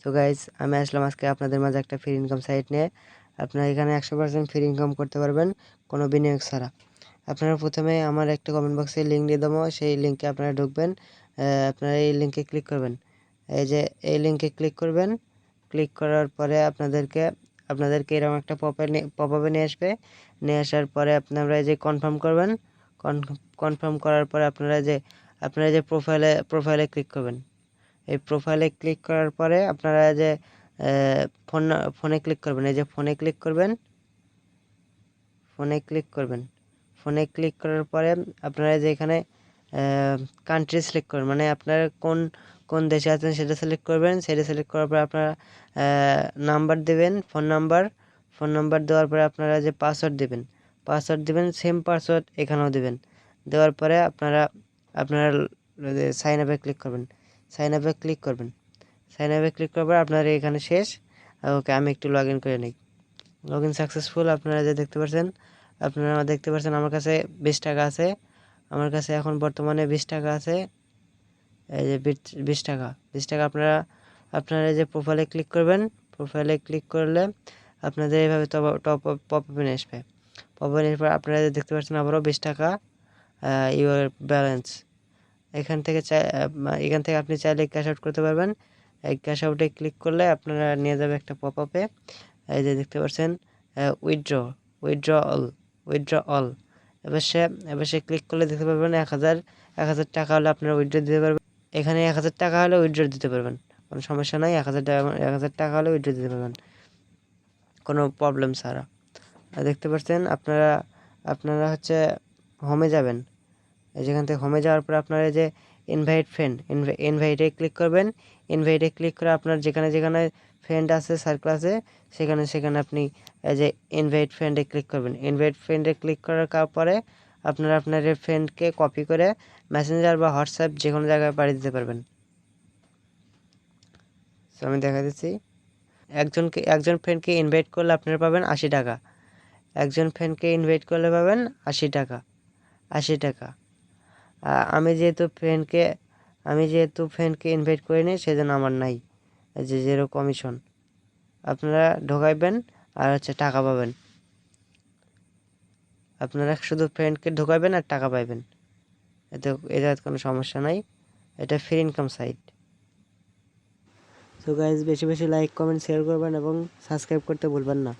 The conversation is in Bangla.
সো গাইজ আমি আসলাম আজকে আপনাদের মাঝে একটা ফ্রি ইনকাম সাইট নিয়ে। আপনারা এখানে একশো পার্সেন্ট ফ্রি ইনকাম করতে পারবেন, কোনো বিনিয়োগ ছাড়া। আপনারা প্রথমে আমার একটা কমেন্ট বক্সে লিঙ্ক দিয়ে দেবো, সেই লিঙ্কে আপনারা ঢুকবেন আপনারা এই লিঙ্কে ক্লিক করবেন। এই যে, এই লিঙ্কে ক্লিক করবেন ক্লিক করার পরে আপনাদেরকে আপনাদেরকে এরকম একটা পপে পপ আপে নিয়ে আসবে। নিয়ে আসার পরে আপনারা এই যে কনফার্ম করবেন কনফার্ম করার পরে আপনারা যে আপনারা যে প্রোফাইলে প্রোফাইলে ক্লিক করবেন। এই প্রোফাইলে ক্লিক করার পরে আপনারা যে ফোন ফোনে ক্লিক করবেন, এই যে ফোনে ক্লিক করবেন ফোনে ক্লিক করবেন ফোনে ক্লিক করার পরে আপনারা যে এখানে কান্ট্রি সিলেক্ট করবেন মানে আপনারা কোন কোন দেশে আছেন সেটা সিলেক্ট করবেন, সেটা সিলেক্ট করার পরে আপনারা নাম্বার দেবেন ফোন নাম্বার ফোন নাম্বার দেওয়ার পরে আপনারা যে পাসওয়ার্ড দেবেন পাসওয়ার্ড দেবেন সেম পাসওয়ার্ড এখানেও দেবেন, দেওয়ার পরে আপনারা আপনারা সাইন আপে ক্লিক করবেন। সাইন আপে ক্লিক করবেন। সাইন আপে ক্লিক করার পর আপনার এখানে শেষ। ওকে আমি একটু লগ ইন করে নিই। লগ ইন সাকসেসফুল আপনারা যে দেখতে পাচ্ছেন আপনারা দেখতে পাচ্ছেন আমার কাছে বিশ টাকা আছে। আমার কাছে এখন বর্তমানে বিশ টাকা আছে। এই যে বিশ টাকা। বিশ টাকা আপনারা আপনারা এই যে প্রোফাইলে ক্লিক করবেন। প্রোফাইলে ক্লিক করলে আপনাদের এইভাবে টপ পপ আপে আসবে। পপ আপে পর আপনারা যে দেখতে পাচ্ছেন আবারও বিশ টাকা ইউর ব্যালেন্স এখান থেকে চাই এখান থেকে আপনি চাইলে ক্যাশ আউট করতে পারবেন। এই ক্যাশ আউটে ক্লিক করলে আপনারা নিয়ে যাবে একটা পপ আপে এই যে দেখতে পাচ্ছেন withdraw withdraw all withdraw all এবার সে এবার সে ক্লিক করলে দেখতে পারবেন এক হাজার এক হাজার টাকা হলে আপনারা উইথড্র দিতে পারবেন। এখানে এক হাজার টাকা হলে উইথড্র দিতে পারবেন। কোনো সমস্যা নাই, এক হাজার টাকা, এক হাজার টাকা হলে উইথড্র দিতে পারবেন। কোনো প্রবলেম ছাড়া। দেখতে পাচ্ছেন, আপনারা আপনারা হচ্ছে হোমে যাবেন। যেখান থেকে হোমে যাওয়ার পর আপনারা এই যে ইনভাইট ফ্রেন্ড ইনভাইটে ক্লিক করবেন। ইনভাইটে ক্লিক করে আপনার যেখানে যেখানে ফ্রেন্ড আছে সার্কেল আছে সেখানে সেখানে আপনি যে ইনভাইট ফ্রেন্ডে ক্লিক করবেন। ইনভাইট ফ্রেন্ডে ক্লিক করার পরে আপনারা আপনার ফ্রেন্ডকে কপি করে মেসেঞ্জার বা হোয়াটসঅ্যাপ যে কোনো জায়গায় পাঠিয়ে দিতে পারবেন। So, আমি দেখা দিচ্ছি। একজনকে একজন ফ্রেন্ডকে ইনভাইট করলে আপনারা পাবেন আশি টাকা। একজন ফ্রেন্ডকে ইনভাইট করলে পাবেন আশি টাকা আশি টাকা। আমি যেহেতু ফ্রেন্ডকে আমি যেহেতু ফ্রেন্ডকে ইনভাইট করিনি সেজন্য আমার নাই। যে জিরো কমিশন আপনারা ঢোকাইবেন আর হচ্ছে টাকা পাবেন। আপনারা শুধু ফ্রেন্ডকে ঢোকাবেন আর টাকা পাইবেন। এতে এটা কোনো সমস্যা নাই। এটা ফ্রি ইনকাম সাইট তো গাইজ বেশি বেশি লাইক কমেন্ট শেয়ার করবেন এবং সাবস্ক্রাইব করতে ভুলবেন না।